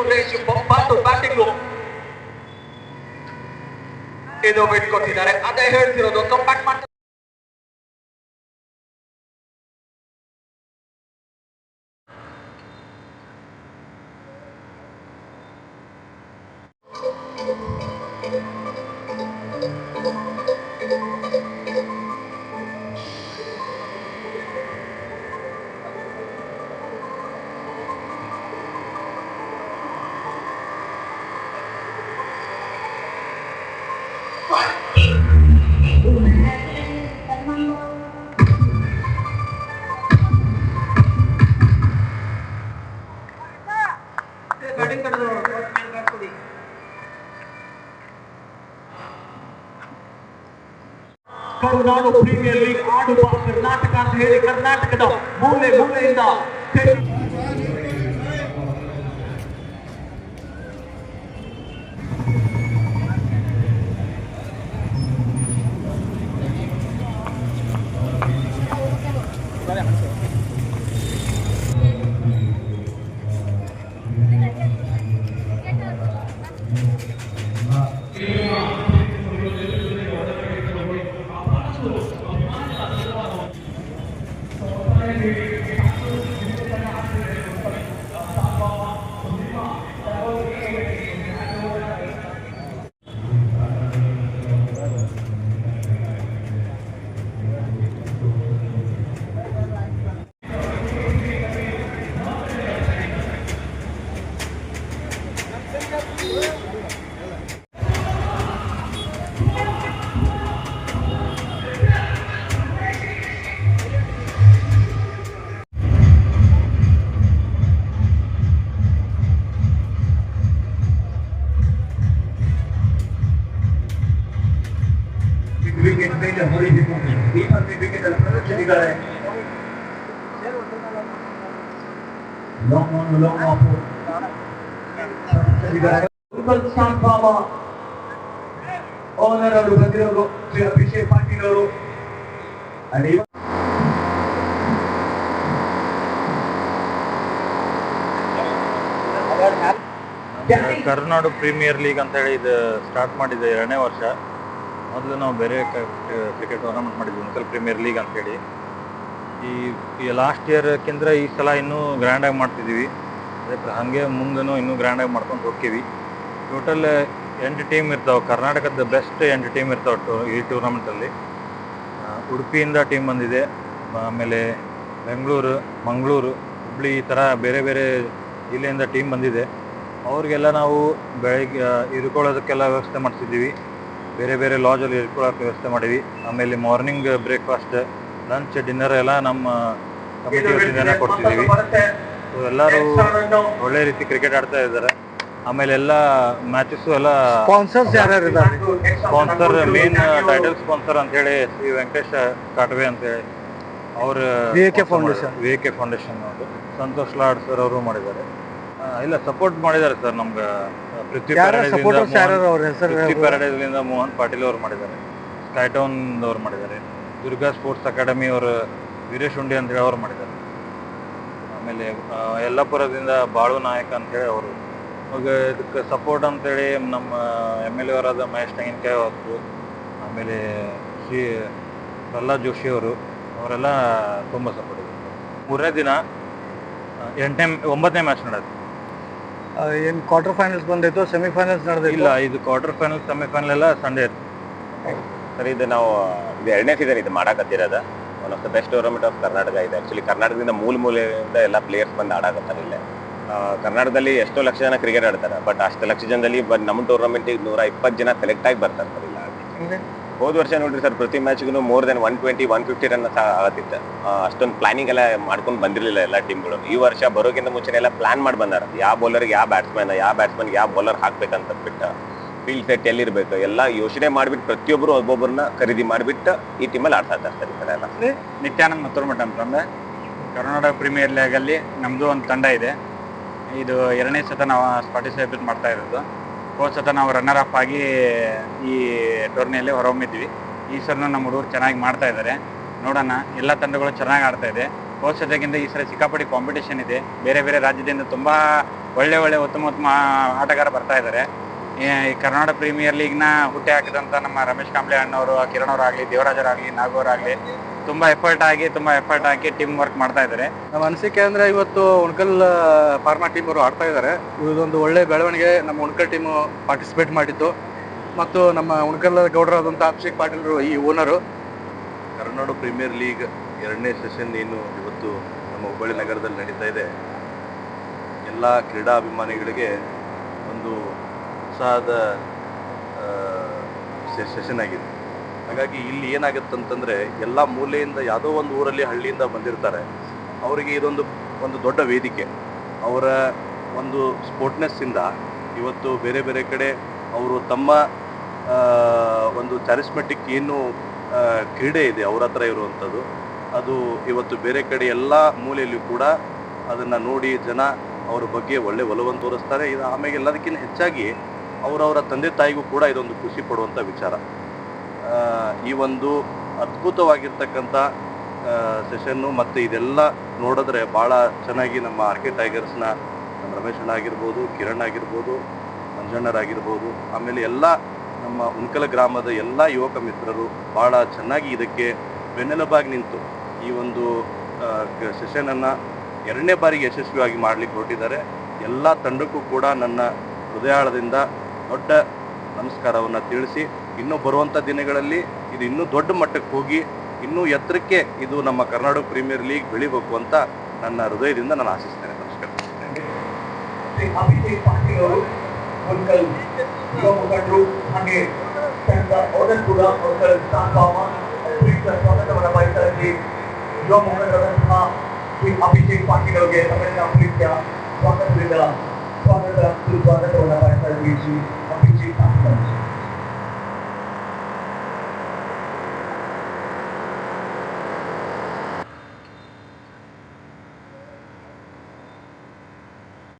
ಸುರೇಶ್ ಬಂದು ಬ್ಯಾಟಿಂಗು ಇದು ಬಿಟ್ಕೊಟ್ಟಿದ್ದಾರೆ ಅದೇ ಹೇಳ್ತಿರೋದು ಕಂಪ್ಯಾಕ್ಟ್ ಮಾಡ್ತಾರೆ ಬ್ಯಾಟಿಂಗ್ Karunadu premier league ಆಡುವ ಕರ್ನಾಟಕ ಅಂತ ಹೇಳಿ ಕರ್ನಾಟಕದ ಮೂಲೆ ಮೂಲೆಯಿಂದ ಮೇಲೆ ಮತ್ತೆ ವಿಕೆಟ್ ಅನ್ನು ಪ್ರದರ್ಶನಿಗಳೇ. ಅಭಿಷೇಕ್ ಪಾಟೀಲ್ ಅವರು ಕರ್ನಾಟಕ ಪ್ರೀಮಿಯರ್ ಲೀಗ್ ಅಂತ ಹೇಳಿ ಇದು ಸ್ಟಾರ್ಟ್ ಮಾಡಿದೆ ಎರಡನೇ ವರ್ಷ. ಮೊದಲು ನಾವು ಬೇರೆ ಕ್ರಿಕೆಟ್ ಟೂರ್ನಮೆಂಟ್ ಮಾಡಿದ್ವಿ ಉನ್ಕಲ್ ಪ್ರೀಮಿಯರ್ ಲೀಗ್ ಅಂತೇಳಿ. ಈ ಲಾಸ್ಟ್ ಇಯರ್ಕ್ಕಿಂತ ಈ ಸಲ ಇನ್ನೂ ಗ್ರ್ಯಾಂಡಾಗಿ ಮಾಡ್ತಿದ್ದೀವಿ. ಅದೇ ಹಾಗೆ ಮುಂದೂ ಇನ್ನೂ ಗ್ರ್ಯಾಂಡಾಗಿ ಮಾಡ್ಕೊಂಡು ಹೋಗ್ತೀವಿ. ಟೋಟಲ್ ಎಂಟು ಟೀಮ್ ಇರ್ತಾವೆ, ಕರ್ನಾಟಕದ ಬೆಸ್ಟ್ ಎಂಟು ಟೀಮ್ ಇರ್ತಾವೆ ಟೂ ಈ ಟೂರ್ನಮೆಂಟಲ್ಲಿ ಉಡುಪಿಯಿಂದ ಟೀಮ್ ಬಂದಿದೆ, ಆಮೇಲೆ ಬೆಂಗಳೂರು, ಮಂಗಳೂರು, ಹುಬ್ಳಿ ಈ ಥರ ಬೇರೆ ಬೇರೆ ಜಿಲ್ಲೆಯಿಂದ ಟೀಮ್ ಬಂದಿದೆ. ಅವ್ರಿಗೆಲ್ಲ ನಾವು ಬೆಳಗ್ಗೆ ಇರ್ಕೊಳ್ಳೋದಕ್ಕೆಲ್ಲ ವ್ಯವಸ್ಥೆ ಮಾಡಿಸಿದ್ದೀವಿ. ಬೇರೆ ಬೇರೆ ಲಾಜಲ್ಲಿ ಇಳ್ಕೊಳಕ್ಕೆ ವ್ಯವಸ್ಥೆ ಮಾಡೀವಿ ಆಮೇಲೆ ಮಾರ್ನಿಂಗ್ ಬ್ರೇಕ್ಫಾಸ್ಟ್ ಲಂಚ್ ಡಿನ್ನರ್ ಎಲ್ಲ ನಮ್ಮ ಕಮಿಟಿ ವತಿಯಿಂದನೇ ಕೊಡ್ತಿದ್ದೀವಿ ಸೊ ಎಲ್ಲರೂ ಒಳ್ಳೆ ರೀತಿ ಕ್ರಿಕೆಟ್ ಆಡ್ತಾ ಇದ್ದಾರೆ. ಆಮೇಲೆ ಎಲ್ಲ ಮ್ಯಾಚಸ್ ಎಲ್ಲ ಸ್ಪಾನ್ಸರ್ಸ್ ಯಾರ್ಯಾರು ಇದ್ದಾರೆ? ಸ್ಪಾನ್ಸರ್ ಮೇನ್ ಟೈಟಲ್ ಸ್ಪಾನ್ಸರ್ ಅಂತ ಹೇಳಿ ಶ್ರೀ ವೆಂಕಟೇಶ್ ಕಾಟವೆ ಅಂತ ಹೇಳಿ ಅವ್ರ K foundation V K foundation ಅವರು ಸಂತೋಷ್ ಲಾಡ್ ಸರ್ ಅವರು ಮಾಡಿದ್ದಾರೆ. ಇಲ್ಲ ಸಪೋರ್ಟ್ ಮಾಡಿದ್ದಾರೆ ಸರ್ ನಮ್ಗೆ. ಪೃಥ್ವಿ ಯಾರ ಪ್ಯಾರಡೈಸ್ ಮೋಹನ್- ಅವ್ರ ಹೆಸರು ಪೃಥ್ವಿ ಪ್ಯಾರಡೈಸ್ ಇಂದ ಮೋಹನ್ ಪಾಟೀಲ್ ಅವರು ಮಾಡಿದ್ದಾರೆ. ಸ್ಕೈಟೌನ್ ಅವ್ರು ಮಾಡಿದ್ದಾರೆ. ದುರ್ಗಾ ಸ್ಪೋರ್ಟ್ಸ್ ಅಕಾಡೆಮಿ ಅವರು ವೀರೇಶ್ ಉಂಡಿ ಅಂತ ಹೇಳಿ ಅವ್ರು ಮಾಡಿದ್ದಾರೆ. ಆಮೇಲೆ ಆ, ಯಲ್ಲಾಪುರದಿಂದ ಬಾಳು ನಾಯಕ್ ಅಂತ ಹೇಳಿ ಅವರು. ಇವಾಗ ಇದಕ್ಕೆ ಸಪೋರ್ಟ್ ಅಂತೇಳಿ ನಮ್ಮ ಎಂ ಎಲ್ ಎ ಅವರಾದ ಮಹೇಶ್ ತೆಂಗಿನಕಾಯಿ ಅವರು ಆಮೇಲೆ ಶ್ರೀ ಪ್ರಹ್ಲಾದ್ ಜೋಶಿ ಅವರು ಅವರೆಲ್ಲ ತುಂಬ ಸಪೋರ್ಟ್ ಇದೆ ಮೂರನೇ ದಿನ ಆ, ಎಂಟನೇ ಒಂಬತ್ತನೇ ಮ್ಯಾಚ್ ನಡೆಯುತ್ತೆ. ಏನ್ ಕ್ವಾರ್ಟರ್ ಫೈನಲ್ಸ್ ಬಂದಿತ್ತು ಸೆಮಿಫೈನಲ್ಸ್ ಇಲ್ಲ ನಡೆದಿಲ್ಲ ಇದು ಕ್ವಾರ್ಟರ್ ಫೈನಲ್ ಸೆಮಿಫೈನಲ್ ಎಲ್ಲ ಸಂಡೇ ಇರುತ್ತೆ ಸರ್ ಇದು ನಾವು ಇದು ಎರಡನೇ ಸೀಸನ್ ಇದು ಮಾಡಾಕತ್ತಿರೋದ. One of the best tournament of Karnataka ಇದೆ. ಆಕ್ಚುಲಿ ಕರ್ನಾಟಕದಿಂದ ಮೂಲ ಮೂಲೆಯಿಂದ ಎಲ್ಲ ಪ್ಲೇಯರ್ಸ್ ಬಂದು ಆಡಾಕತ್ತಾರೆ ಇಲ್ಲೇ. ಕರ್ನಾಟಕದಲ್ಲಿ ಎಷ್ಟೋ ಲಕ್ಷ ಜನ ಕ್ರಿಕೆಟ್ ಆಡ್ತಾರೆ ಬಟ್ ಅಷ್ಟು ಲಕ್ಷ ಜನದಲ್ಲಿ ಬಟ್ ನಮ್ಮ ಟೂರ್ನಮೆಂಟಿಗೆ ನೂರ ಇಪ್ಪತ್ತು ಜನ ಸೆಲೆಕ್ಟ್ ಆಗಿ ಬರ್ತಾರೆ ಸರ್ ಇಲ್ಲ ಹೋದ ವರ್ಷ ನೋಡ್ರಿ ಸರ್, ಪ್ರತಿ ಮ್ಯಾಚ್ಗೂ more then one twenty one fifty run ಆಗತ್ತಿತ್ತು. ಅಷ್ಟೊಂದು ಪ್ಲಾನಿಂಗ್ ಎಲ್ಲ ಮಾಡ್ಕೊಂಡು ಬಂದಿರಲಿಲ್ಲ ಎಲ್ಲ ಟೀಮ್ಗಳು ಈ ವರ್ಷ ಬರೋಕ್ಕಿಂತ ಮುಂಚೆ ಎಲ್ಲ ಪ್ಲಾನ್ ಮಾಡಿ ಬಂದಾರ. ಯಾವ ಬೌಲರ್ಗೆ ಯಾವ ಬ್ಯಾಟ್ಸ್ಮನ್ ಯಾವ ಬ್ಯಾಟ್ಸ್ಮನ್ ಯಾವ ಬೌಲರ್ ಹಾಕ್ಬೇಕಂತ ಬಿಟ್ಟು ಫೀಲ್ಡ್ ಸೆಟ್ ಎಲ್ಲಿರ್ಬೇಕು, ಎಲ್ಲ ಯೋಚನೆ ಮಾಡ್ಬಿಟ್ಟು ಪ್ರತಿಯೊಬ್ಬರು ಒಬ್ಬೊಬ್ಬರನ್ನ ಖರೀದಿ ಮಾಡಿಬಿಟ್ಟು ಈ ಟೀಮಲ್ಲಿ ಆಡ್ತಾ ಇದ್ದಾರೆ ಸರ್ ಈ ಕಡೆ ಎಲ್ಲ. ನಿತ್ಯಾನಂದ್ ಮತ್ತೂರ್ಮಠ ಅಂತಂದ್ರೆ ಕರ್ನಾಟಕ ಪ್ರೀಮಿಯರ್ ಲೀಗಲ್ಲಿ ನಮ್ಮದು ಒಂದು ತಂಡ ಇದೆ. ಇದು ಎರಡನೇ ಸತ ನಾವು ಪಾರ್ಟಿಸಿಪೇಟ್ ಮಾಡ್ತಾ ಇರೋದು. ಸತ ನಾವು ರನ್ನರ್ ಅಪ್ ಆಗಿ ಈ ಟೂರ್ನಿಯಲ್ಲಿ ಹೊರಹೊಮ್ಮಿದ್ವಿ. ಈ ಸಲ ನಮ್ಮ ಹುಡುಗರು ಚೆನ್ನಾಗಿ ಮಾಡ್ತಾ ಇದ್ದಾರೆ. ನೋಡೋಣ, ಎಲ್ಲ ತಂಡಗಳು ಚೆನ್ನಾಗಿ ಆಡ್ತಾ ಇದೆ. ಸತಕ್ಕಿಂತ ಈ ಸಲ ಸಿಕ್ಕಾಪಟ್ಟಿ ಕಾಂಪಿಟೇಷನ್ ಇದೆ. ಬೇರೆ ಬೇರೆ ರಾಜ್ಯದಿಂದ ತುಂಬ ಒಳ್ಳೆ ಒಳ್ಳೆ ಉತ್ತಮ ಉತ್ತಮ ಆಟಗಾರ ಬರ್ತಾ ಇದ್ದಾರೆ. ಈ ಕರ್ನಾಟಕ ಪ್ರೀಮಿಯರ್ ಲೀಗ್ನ ಹುಟ್ಟಿ ಹಾಕಿದಂಥ ನಮ್ಮ ರಮೇಶ್ ಕಾಂಬ್ಳೆ ಅಣ್ಣವರು ಕಿರಣ್ ಅವರಾಗಲಿ ದೇವರಾಜರಾಗಲಿ ನಾಗವರಾಗಲಿ ತುಂಬ ಎಫರ್ಟ್ ಆಗಿ ತುಂಬಾ ಎಫರ್ಟ್ ಹಾಕಿ ಟೀಮ್ ವರ್ಕ್ ಮಾಡ್ತಾ ಇದ್ದಾರೆ. ನಮ್ಮ ಅನಿಸಿಕೆ ಅಂದ್ರೆ ಇವತ್ತು ಉಣ್ಕಲ್ ಫಾರ್ಮಾ ಟೀಮ್ ಅವರು ಆಡ್ತಾ ಇದ್ದಾರೆ. ಇದೊಂದು ಒಳ್ಳೆ ಬೆಳವಣಿಗೆ ನಮ್ಮ ಉಣ್ಕಲ್ ಟೀಮ್ ಪಾರ್ಟಿಸಿಪೇಟ್ ಮಾಡಿತ್ತು ಮತ್ತು ನಮ್ಮ ಉಣ್ಕಲ್ ಗೌಡರಾದಂಥ ಅಭಿಷೇಕ್ ಪಾಟೀಲ್ರು ಈ ಓನರು ಕರ್ನಾಟಕ ಪ್ರೀಮಿಯರ್ ಲೀಗ್ ಎರಡನೇ ಸೆಷನ್ ಏನು ಇವತ್ತು ನಮ್ಮ ಹುಬ್ಬಳ್ಳಿ ನಗರದಲ್ಲಿ ನಡೀತಾ ಇದೆ. ಎಲ್ಲ ಕ್ರೀಡಾ ಅಭಿಮಾನಿಗಳಿಗೆ ಒಂದು ಉತ್ಸಾಹದ ಸೆಷನ್ ಆಗಿದೆ. ಹಾಗಾಗಿ ಇಲ್ಲಿ ಏನಾಗುತ್ತೆ ಅಂತಂದರೆ ಎಲ್ಲ ಮೂಲೆಯಿಂದ ಯಾವುದೋ ಒಂದು ಊರಲ್ಲಿ ಹಳ್ಳಿಯಿಂದ ಬಂದಿರ್ತಾರೆ. ಅವರಿಗೆ ಇದೊಂದು, ಒಂದು ದೊಡ್ಡ ವೇದಿಕೆ. ಅವರ ಒಂದು ಸ್ಪೋರ್ಟ್ನೆಸ್ಸಿಂದ ಇವತ್ತು ಬೇರೆ ಬೇರೆ ಕಡೆ ಅವರು ತಮ್ಮ ಒಂದು ಚಾರಿಸ್ಮೆಟಿಕ್ ಏನು ಕ್ರೀಡೆ ಇದೆ ಅವ್ರ ಹತ್ರ ಇರುವಂಥದ್ದು. ಅದು ಇವತ್ತು ಬೇರೆ ಕಡೆ ಎಲ್ಲ ಮೂಲೆಯಲ್ಲಿ ಕೂಡ ಅದನ್ನು ನೋಡಿ ಜನ ಅವ್ರ ಬಗ್ಗೆ ಒಳ್ಳೆ ಒಲವನ್ನು ತೋರಿಸ್ತಾರೆ. ಇದು ಆಮೇಲೆ ಎಲ್ಲದಕ್ಕಿಂತ ಹೆಚ್ಚಾಗಿ ಅವರವರ ತಂದೆ ತಾಯಿಗೂ ಕೂಡ ಇದೊಂದು ಖುಷಿ ಪಡುವಂಥ ವಿಚಾರ. ಈ ಒಂದು ಅದ್ಭುತವಾಗಿರ್ತಕ್ಕಂಥ ಸೆಷನ್ನು ಮತ್ತು ಇದೆಲ್ಲ ನೋಡಿದ್ರೆ ಭಾಳ ಚೆನ್ನಾಗಿ ನಮ್ಮ ಆರ್ ಕೆ ಟೈಗರ್ಸ್ನ ನಮ್ಮ ರಮೇಶ್ ಅಣ್ಣ ಆಗಿರ್ಬೋದು, ಕಿರಣ್ ಆಗಿರ್ಬೋದು ಮಂಜಣ್ಣರಾಗಿರ್ಬೋದು ಆಮೇಲೆ ಎಲ್ಲ ನಮ್ಮ ಉಣ್ಕಲ ಗ್ರಾಮದ ಎಲ್ಲ ಯುವಕ ಮಿತ್ರರು ಭಾಳ ಚೆನ್ನಾಗಿ ಇದಕ್ಕೆ ಬೆನ್ನೆಲುಬಾಗಿ ನಿಂತು ಈ ಒಂದು ಸೆಷನನ್ನು ಎರಡನೇ ಬಾರಿಗೆ ಯಶಸ್ವಿಯಾಗಿ ಮಾಡಲಿಕ್ಕೆ ಹೊರಟಿದ್ದಾರೆ. ಎಲ್ಲ ತಂಡಕ್ಕೂ ಕೂಡ ನನ್ನ ಹೃದಯಾಳದಿಂದ ದೊಡ್ಡ ನಮಸ್ಕಾರವನ್ನು ತಿಳಿಸಿ ಇನ್ನೂ ಬರುವಂಥ ದಿನಗಳಲ್ಲಿ ಇದು ಇನ್ನೂ ದೊಡ್ಡ ಮಟ್ಟಕ್ಕೆ ಹೋಗಿ ಇನ್ನೂ ಎತ್ತರಕ್ಕೆ ಇದು ನಮ್ಮ ಕರ್ನಾಟಕ ಪ್ರೀಮಿಯರ್ ಲೀಗ್ ಬೆಳಿಬೇಕು ಅಂತ ನನ್ನ ಹೃದಯದಿಂದ ನಾನು ಆಶಿಸ್ತೇನೆ. ನಮಸ್ಕಾರ. ಯುವ ಮುಖಂಡರಾದಂತಹ ಶ್ರೀ ಅಭಿಷೇಕ್ ಪಾಟೀಲ್ ಅವರಿಗೆ ತಮ್ಮೆಲ್ಲ ಪ್ರೀತಿಯ ಸ್ವಾಗತದಿಂದ ಸ್ವಾಗತ ಸ್ವಾಗತವನ್ನು ಬಯಸ್ತಾ ಇದ್ದೀವಿ.